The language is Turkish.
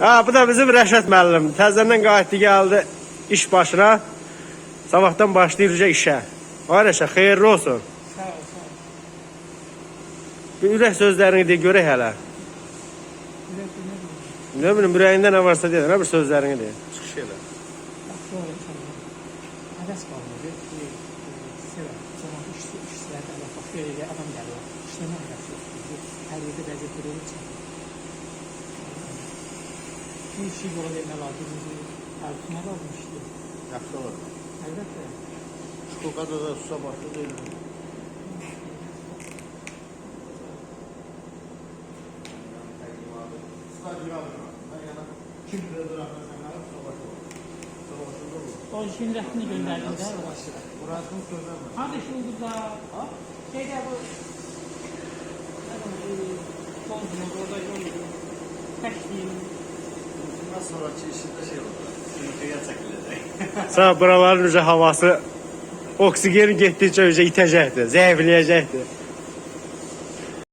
Ha bu da bizim Rəşad müəllim. Təzədən qayıtdı gəldi iş başına. Sabahdan başlayacaq işə. Ay Rəşad, xeyirli olsun. Sağ ol, sağ ol. Bir ürək sözlərini de görək hələ. Ne bileyim ürəyində nə varsa de, nə bir sözlərini de. Çıxış elə. Yaxşı olur inşallah. Həvəs e, Sevər. Zaman iş, işlərdə Allah bax, belə adam həvəs yoxdur. Hər yerdə vəziyyət belə olacaq. Bir şey yola vermə lazımdır. Həll tutma lazım işte. Yaxşı olur. Əlbəttə. Şukada da susa başlı değil. Kim bilir sen alıp susa başlı olur. Susa başlı olur. O işin rəsmini göndərdim də. Burasını söyleme. Hadi şu ulduzda. Şeydə bu. Bozma orada yol. Təşkil. Bundan sonraki işinde şey olur. Sınıfıya çekilecek. Sağ buraların üzə havası oksigen getdikcə üzə itəcəkdir, zəifləyəcəkdir.